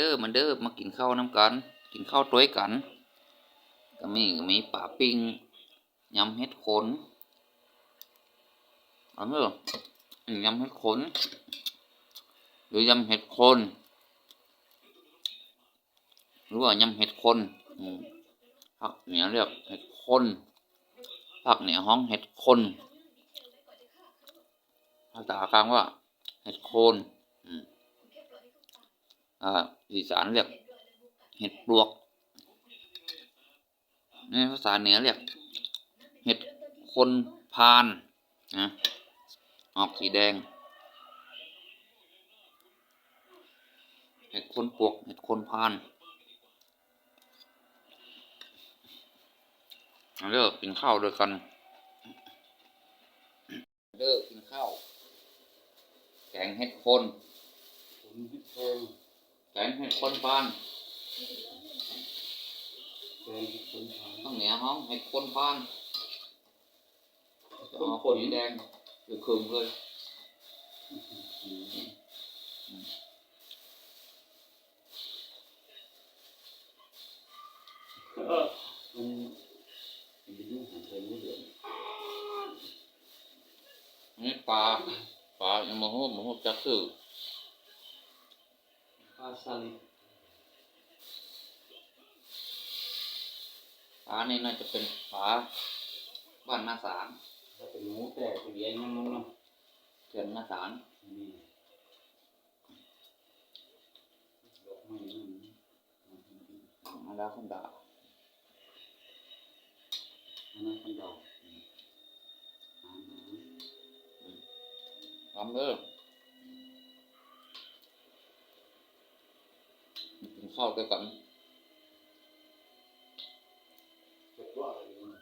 ด้อมาเด้อมากินข้าวน้ำกัน กินข้าวต้วยกัน ก็มีมีป่าปิ้งยำเห็ดขนอาเนอะอืมยำเห็ดขนหรือยำเห็ดโคนหรือว่ายำเห็ดคนอืมภาคเหนือเรียกเห็ดคนภาคเหนือห้องเห็ดคนภาษากลางว่า เห็ดโคนอืม อ่าอีสานเรียกเห็ดปลวกในภาษาเหนือเรียกเห็ดคนพานนะออกสีแดง เห็ดคนปลวก เห็ดคนพานเลิกกินข้าวด้วยกันเลิกกินข้าว แกงเห็ดคนเห็ดคน แกงเฮ็ดคนทานต้องเหนือห้องเห็ดคนพานจะคนเอาคนสีแดงหรือคืมเลยเออมันมันเป็นเรื่องของใจไม่เดือดอันนี้ปลาปลายังมาหูมาหูจักซื้อ ปลาสลิด ปลานี่น่าจะเป็นปลาบ้านหน้าสารถ้าเป็นหมูแต่เปลี้ยงมันมันเนาะเขื่อนนาสารนี่ดอกไม้นั่นมาแล้วคนด่าอันนั้นคนดอกทำเด้อกินข้าวด้วยกัน เก็บว่าอะไรเนี่ย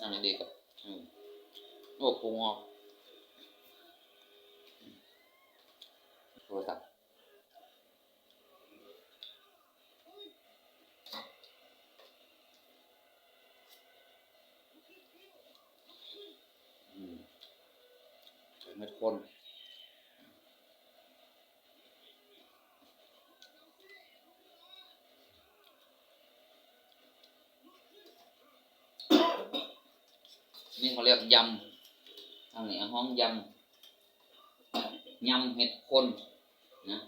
นั่น ดีกับโอ้พุงอโทรศัพท์ นี่เขาเรียกยำทางเหนือห้องยำยำเห็ดคนนะ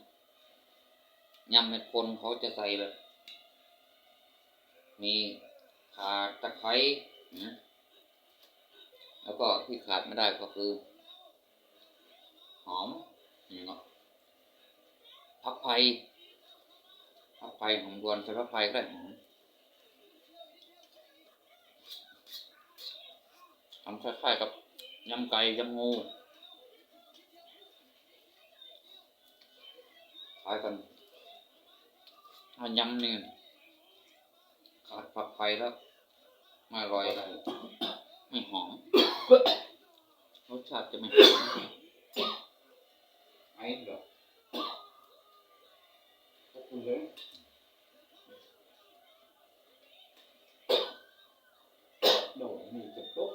ยำเห็ดคนเขาจะใส่แบบ มีข่าตะไคร้นะแล้วก็ที่ขาดไม่ได้ก็คือ หอมนี่เนาะพักไผ่พักไผ่หอมรวนใส่พักไผ่ก็ได้หอม ทำคล้ายๆกับยำไก่ยำงูคล้ายกันถ้ายำนี่ขาดผักไผ่แล้วไม่อร่อยไม่หอมรสชาติจะไม่หอมไอ้ดอกขอบคุณเลยดอกนี่จะตก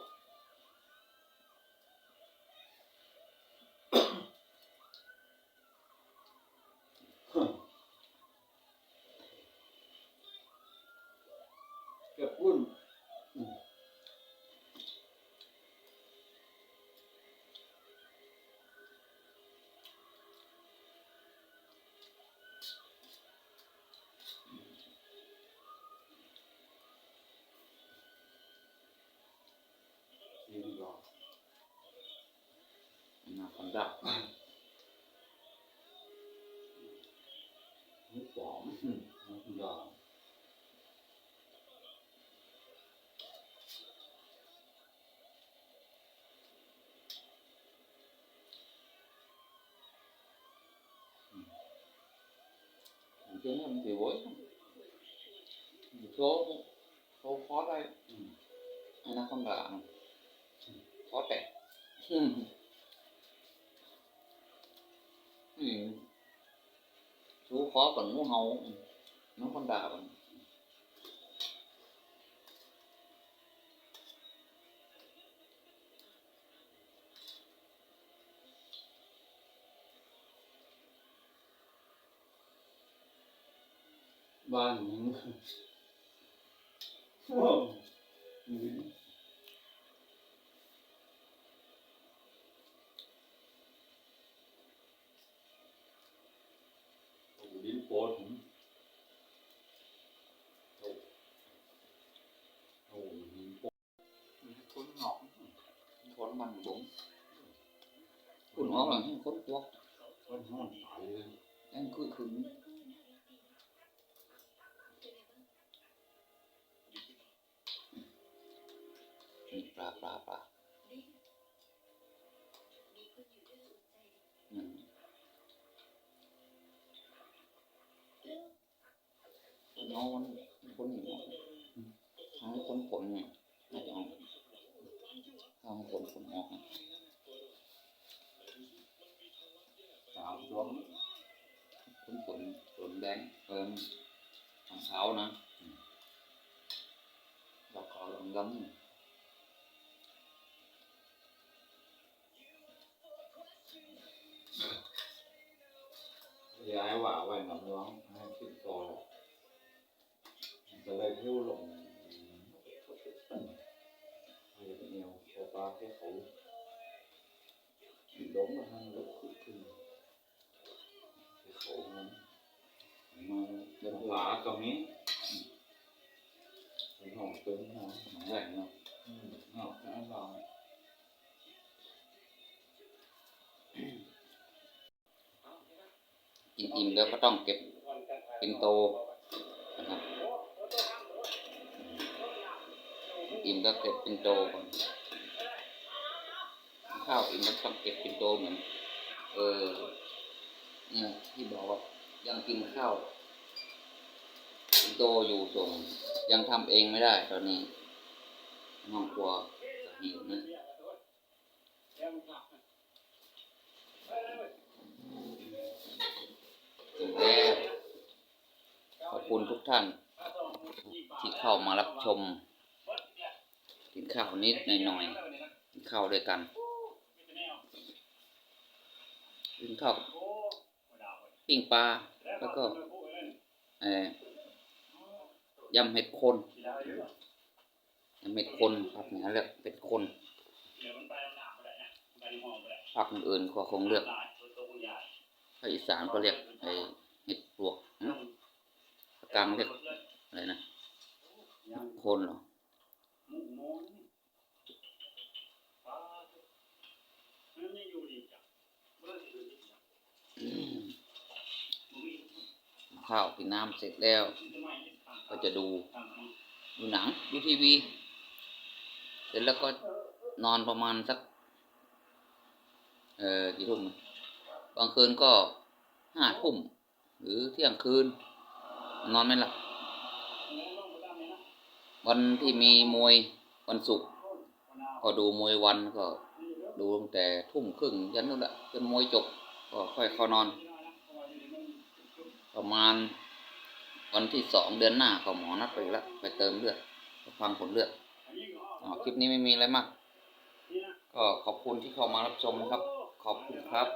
เสียงดอกนะคนดักหูปอมหูดอก chứ nó thì bối số số khó đây อืม hay nó không là ก็แต่สู้ขอก่อนงูเห่าน้องคนด่าก่อนบ้านนี้ มันบุ๋งคุณออกเลยให้คนตัวคนห้องตายเลยนั่นคือคือนี่ปลาปลาปลาอืมน้อนคนหนึ่งออกทางคนผลเนี่ยน่าจะออก ทางคนผลออกนะสามตัวมั้งคนผลผลแดงเอิมทางเท้านะดอกคอลงล้ำย้ายว่าไว้หนังร้องให้ขึ้นต่อจะเลยพิ้วลงให้เป็นเอว ปลาแค่เขาล้มมาทางลุกขึ้นขึ้นเขามันมาเดินหลาตรงนี้เป็นห้องตึงห้องหนังแหวนเนาะห้องน้ำลายกินอิ่มๆแล้วก็ต้องเก็บเป็นโตนะครับอิ่มแล้วเก็บเป็นโตก่อน ข้าวอิมแล้วต้องเก็บเป็นโตเหมือน เออเนี่ยที่บอกว่ายังกินข้าวเป็นโตอยู่ส่ง ยังทำเองไม่ได้ตอนนี้ห้องครัวหิวนะถึงแล้ขอบคุณทุกท่าน ที่เข้ามารับชม กินข้าวนิดหน่อยๆกินข้าวด้วยกัน กินข้าวปิ้งปลาแล้วก็ยำเห็ดคนยำเห็ดคนครับเนี่ยเรียกเป็ดคนภาคอื่นก็คงเลือกภาคอีสานก็เรียกไอเห็ดปลวกกลางเรียกอะไรนะคนเหรอม ข้าวกินน้ำเสร็จแล้ว ก็จะดูดูหนังดูทีวี เสร็จแล้วก็นอนประมาณสัก เอ่อกี่ทุ่มบางคืนก็ห้าทุ่มหรือเที่ยงคืน นอนไม่หลับวันที่มีมวยวันศุกร์ก็ดูมวยวันก็ ดูตั้งแต่ทุ่มครึ่งยันนู่นแหละจนมวยจบก็ค่อยเข้านอน ประมาณวันที่สองเดือนหน้าก็หมอนัดไปแล้วไปเติมเลือดฟังผลเลือดอ๋อคลิปนี้ไม่มีอะไรมาก ก็ขอบคุณที่เข้ามารับชมนะครับ ขอบคุณครับ